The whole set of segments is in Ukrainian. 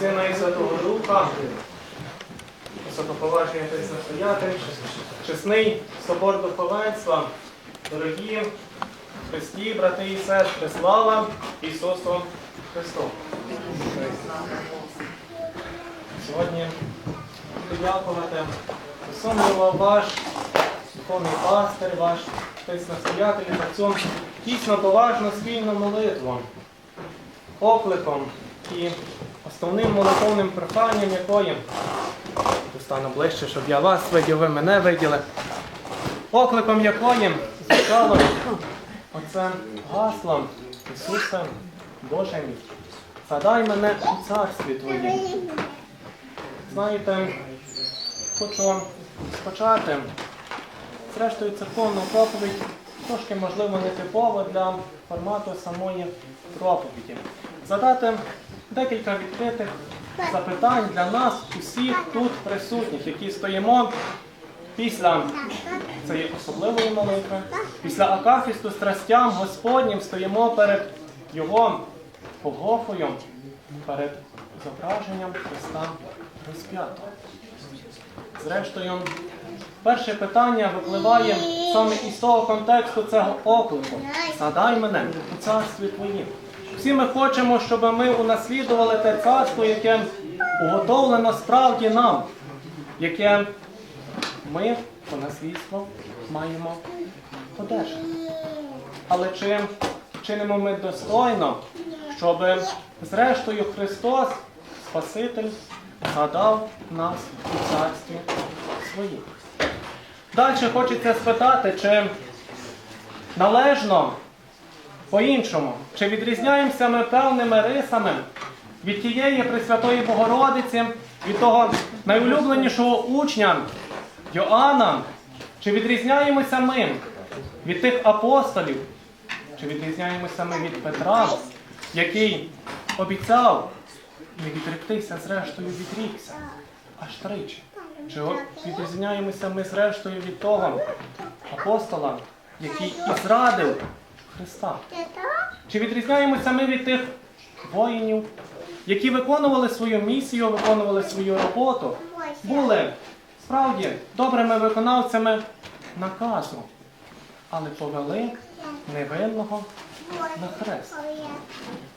Сина і Святого Духа, високоповажний отець настоятель, чесний собор духовенства, дорогі Христі, брати і сестри, слава Ісусу Христу! Сьогодні подякувати висумлював ваш духовний пастир, ваш отець настоятель за цю дійсно поважну спільну молитву, окликом і основним молитовним проханням якої стану ближче, щоб я вас видів, ви мене виділи. Окликом якої звучало оце гасло Ісусе Боже мій. Мене у царстві Твоїм. Знаєте, хочу спочати, зрештою, церковну проповідь трошки, можливо, нетипово для формату самої проповіді. Задати декілька відкритих запитань для нас, усіх тут присутніх, які стоїмо після цієї особливої молитви, після Акафісту страстям Господнім стоїмо перед Його Голгофою, перед зображенням Христа розп'ятого. Зрештою, перше питання випливає саме із того контексту цього оклику. Задай мене у царстві Твоїм. Всі ми хочемо, щоб ми унаслідували те царство, яке уготовлено справді нам, яке ми по наслідство маємо одержати. Але чи чинимо ми достойно, щоб зрештою Христос, Спаситель, згадав нас у царстві своїм? Далі хочеться спитати, чи належно по-іншому, чи відрізняємося ми певними рисами від тієї Пресвятої Богородиці, від того найулюбленішого учня Йоанна, чи відрізняємося ми від тих апостолів, чи відрізняємося ми від Петра, який обіцяв не відректися, зрештою відрікся аж тричі. Чи відрізняємося ми зрештою від того апостола, який і зрадив Христа? Чи відрізняємося ми від тих воїнів, які виконували свою місію, виконували свою роботу, були. Справді добрими виконавцями наказу, але повели невинного на хрест?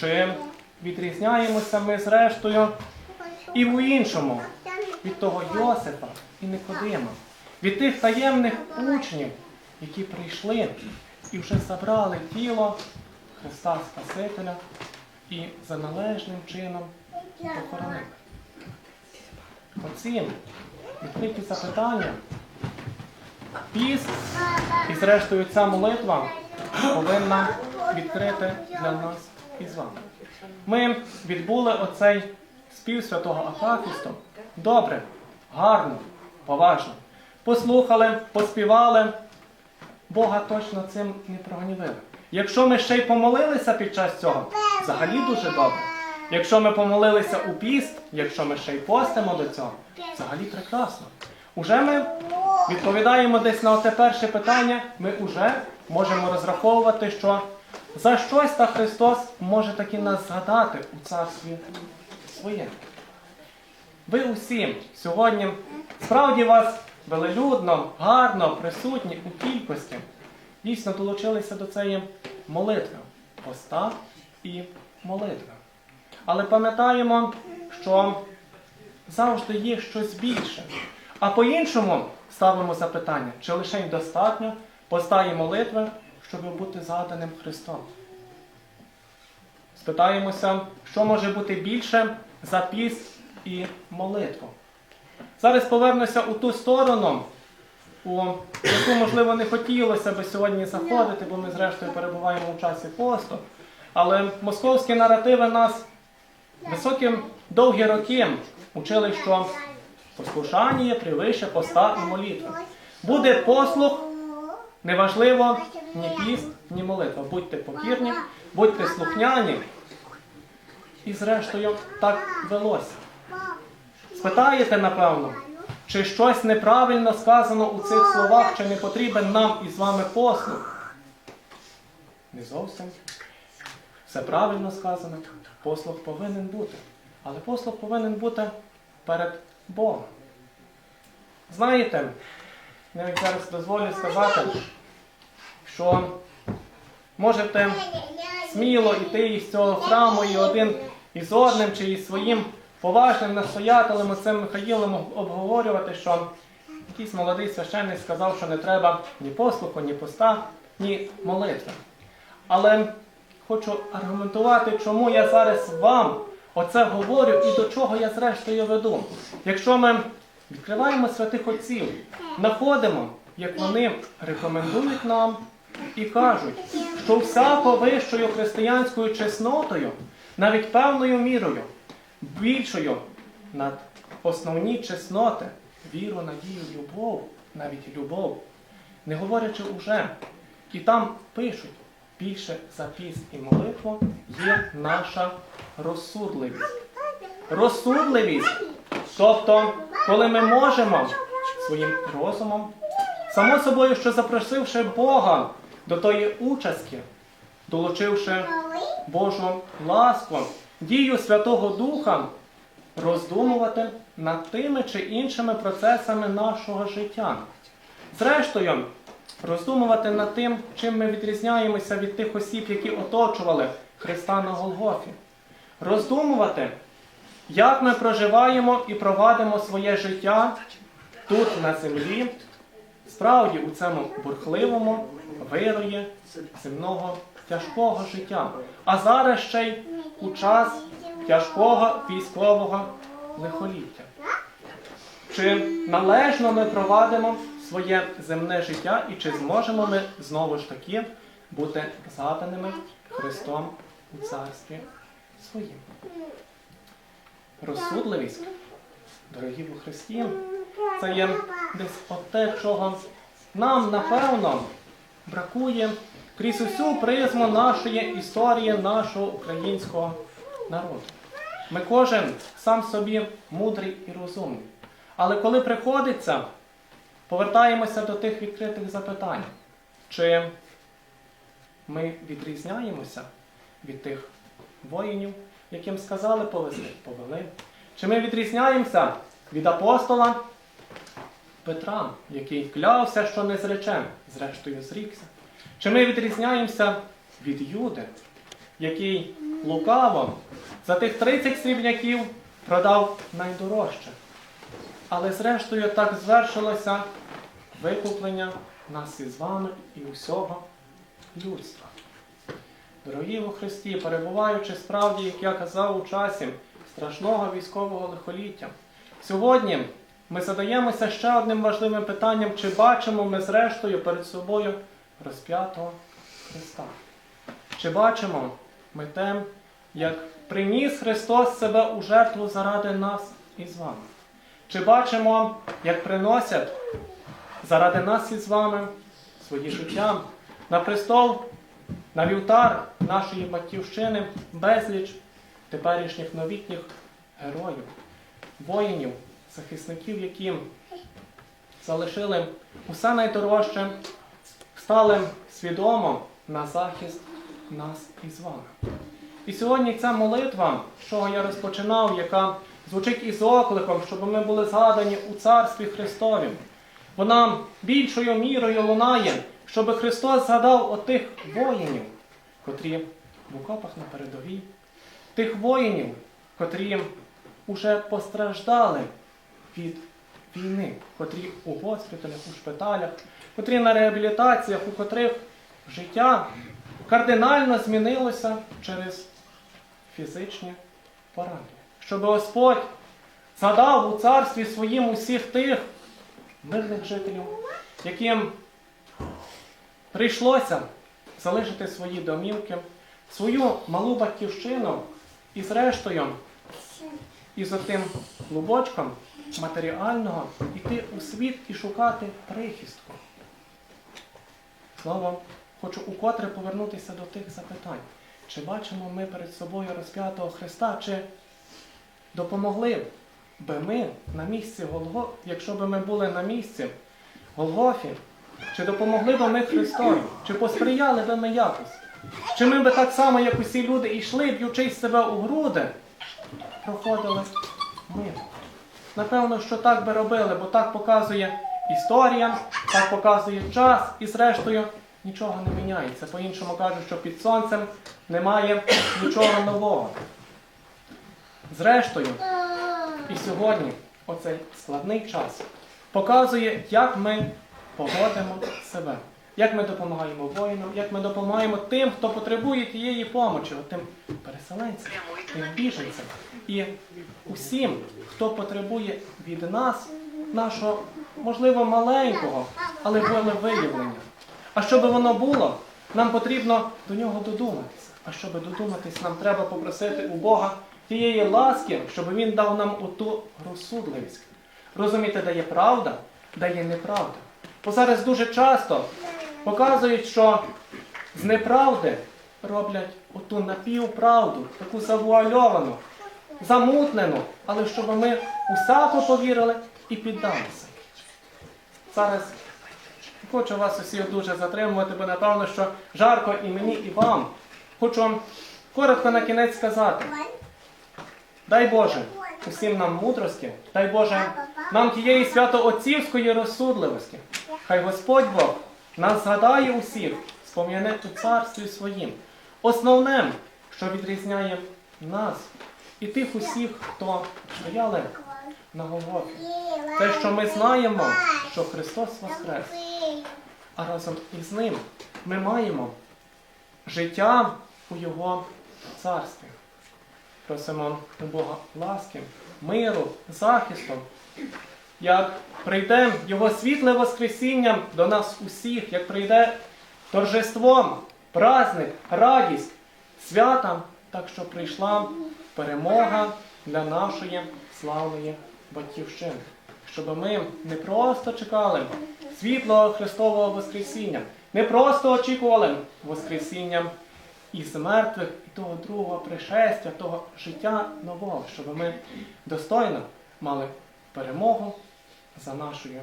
Чи відрізняємося ми зрештою і в іншому? Від того Йосипа і Никодима, від тих таємних учнів, які прийшли і вже забрали тіло Христа Спасителя і за належним чином похоронили. Оці відкриті запитання, піст і зрештою ця молитва повинна відкрити для нас і з вами. Ми відбули оцей спів святого Акафісту добре, гарно, поважно. Послухали, поспівали, Бога точно цим не прогнівили. Якщо ми ще й помолилися під час цього, взагалі дуже добре. Якщо ми помолилися у піст, якщо ми ще й постимо до цього, взагалі прекрасно. Уже ми відповідаємо десь на те перше питання, ми вже можемо розраховувати, що за щось та Христос може таки нас згадати у царстві своєму. Ви усі сьогодні справді вас велелюдно, гарно, присутні у кількості, дійсно долучилися до цієї молитви, поста і молитви. Але пам'ятаємо, що завжди є щось більше. А по-іншому ставимо запитання, чи лише достатньо поста і молитви, щоб бути згаданим Христом. Спитаємося, що може бути більше за піст і молитву. Зараз повернуся у ту сторону, у яку, можливо, не хотілося би сьогодні заходити, бо ми, зрештою, перебуваємо у часі посту. Але московські наративи нас високі довгі роки учили, що послушання є превише поста і молитви. Буде послух, неважливо ні піст, ні молитва. Будьте покірні, будьте слухняні. І зрештою так велося. Спитаєте, напевно, чи щось неправильно сказано у цих словах, чи не потрібен нам із вами послух? Не зовсім. Все правильно сказано, послух повинен бути. Але послух повинен бути перед Богом. Знаєте, навіть зараз дозволю сказати, що можете сміло йти із цього храму і один із одним чи із своїм поважним настоятелем оцим Михаїлом обговорювати, що якийсь молодий священник сказав, що не треба ні послуху, ні поста, ні молитви. Але хочу аргументувати, чому я зараз вам оце говорю і до чого я зрештою веду. Якщо ми відкриваємо святих отців, знаходимо, як вони рекомендують нам і кажуть, що всяко вищою християнською чеснотою, навіть певною мірою, більшою над основні чесноти, віру, надію, любов, навіть любов, не говорячи уже, і там пишуть, більше за піст і молитву є наша розсудливість. Розсудливість, тобто, коли ми можемо своїм розумом, само собою, що запросивши Бога до тої участки, долучивши Божу ласку, дію Святого Духа, роздумувати над тими чи іншими процесами нашого життя. Зрештою, роздумувати над тим, чим ми відрізняємося від тих осіб, які оточували Христа на Голгофі. Роздумувати, як ми проживаємо і провадимо своє життя тут, на землі, справді у цьому бурхливому вирої земного тяжкого життя. А зараз ще й у час тяжкого військового лихоліття. Чи належно ми провадимо своє земне життя і чи зможемо ми знову ж таки бути заданими Христом у царстві своїм? Розсудливість, дорогі у Христі, це є десь от те, чого нам, напевно, бракує крізь усю призму нашої історії, нашого українського народу. Ми кожен сам собі мудрий і розумний. Але коли приходиться, повертаємося до тих відкритих запитань, чи ми відрізняємося від тих воїнів, яким сказали повезли, повели. Чи ми відрізняємося від апостола Петра, який клявся, що не зречем, зрештою зрікся? Чи ми відрізняємося від Юди, який лукаво за тих 30 срібняків продав найдорожче? Але зрештою так звершилося викуплення нас із вами і усього людства. Дорогі у Христі, перебуваючи справді, як я казав, у часі страшного військового лихоліття, сьогодні ми задаємося ще одним важливим питанням, чи бачимо ми зрештою перед собою розп'ятого Христа? Чи бачимо ми те, як приніс Христос себе у жертву заради нас і з вами? Чи бачимо, як приносять заради нас із вами свої життя на престол, на вівтар нашої батьківщини безліч теперішніх новітніх героїв, воїнів, захисників, які залишили усе найдорожче, стали свідомо на захист нас із вами. І сьогодні ця молитва, з чого я розпочинав, яка звучить із окликом, щоб ми були згадані у Царстві Христові. Вона більшою мірою лунає, щоб Христос згадав отих воїнів, котрі в окопах на передовій, тих воїнів, котрі уже постраждали від війни, котрі у госпіталях, у шпиталях, котрі на реабілітаціях, у котрих життя кардинально змінилося через фізичні поранення. Щоб Господь згадав у царстві своїм усіх тих мирних жителів, яким прийшлося залишити свої домівки, свою малу батьківщину і зрештою із отим клубочком матеріального йти у світ і шукати прихистку. Знову хочу укотре повернутися до тих запитань. Чи бачимо ми перед собою розп'ятого Христа, чи допомогли би ми на місці Голго, якщо б ми були на місці Голгофі, чи допомогли б ми Христові, чи посприяли би ми якось? Чи ми би так само, як усі люди, йшли, б'ючись себе у груди, проходили ми. Напевно, що так би робили, бо так показує історія, так показує час, і зрештою нічого не міняється. По-іншому кажуть, що під сонцем немає нічого нового. Зрештою, і сьогодні оцей складний час показує, як ми поводимо себе, як ми допомагаємо воїнам, як ми допомагаємо тим, хто потребує тієї помочі, тим переселенцям, тим біженцям і усім, хто потребує від нас нашого, можливо, маленького, але волевиявлення. А щоб воно було, нам потрібно до нього додуматися. А щоб додуматись, нам треба попросити у Бога тієї ласки, щоб Він дав нам оту розсудливість. Розуміти, де є правда, де є неправда. Бо зараз дуже часто показують, що з неправди роблять оту напівправду, таку завуальовану, замутнену, але щоб ми усако повірили і піддалися. Зараз хочу вас усіх дуже затримувати, бо напевно, що жарко і мені, і вам. Хочу вам коротко на кінець сказати. Дай Боже усім нам мудрості, дай Боже нам тієї святоотцівської розсудливості. Хай Господь Бог нас згадає усіх, спом'яне у царстві своїм. Основним, що відрізняє нас і тих усіх, хто стояли на Голгофі. Те, що ми знаємо, що Христос Воскрес, а разом із Ним ми маємо життя у Його царстві. Просимо у Бога ласки, миру, захисту. Як прийде Його світле Воскресіння до нас усіх, як прийде торжеством, праздник, радість, свята, так що прийшла перемога для нашої славної батьківщини. Щоб ми не просто чекали світлого Христового Воскресіння, не просто очікували Воскресіння із мертвих і того другого пришестя, того життя нового, щоб ми достойно мали перемогу за нашою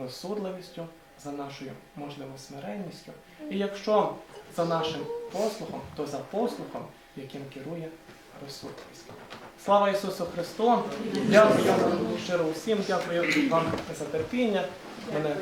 розсудливістю, за нашою, можливо, смиренністю. І якщо за нашим послухом, то за послухом, яким керує розсудливість. Слава Ісусу Христу! Дякую вам щиро усім, дякую вам за терпіння. Мене.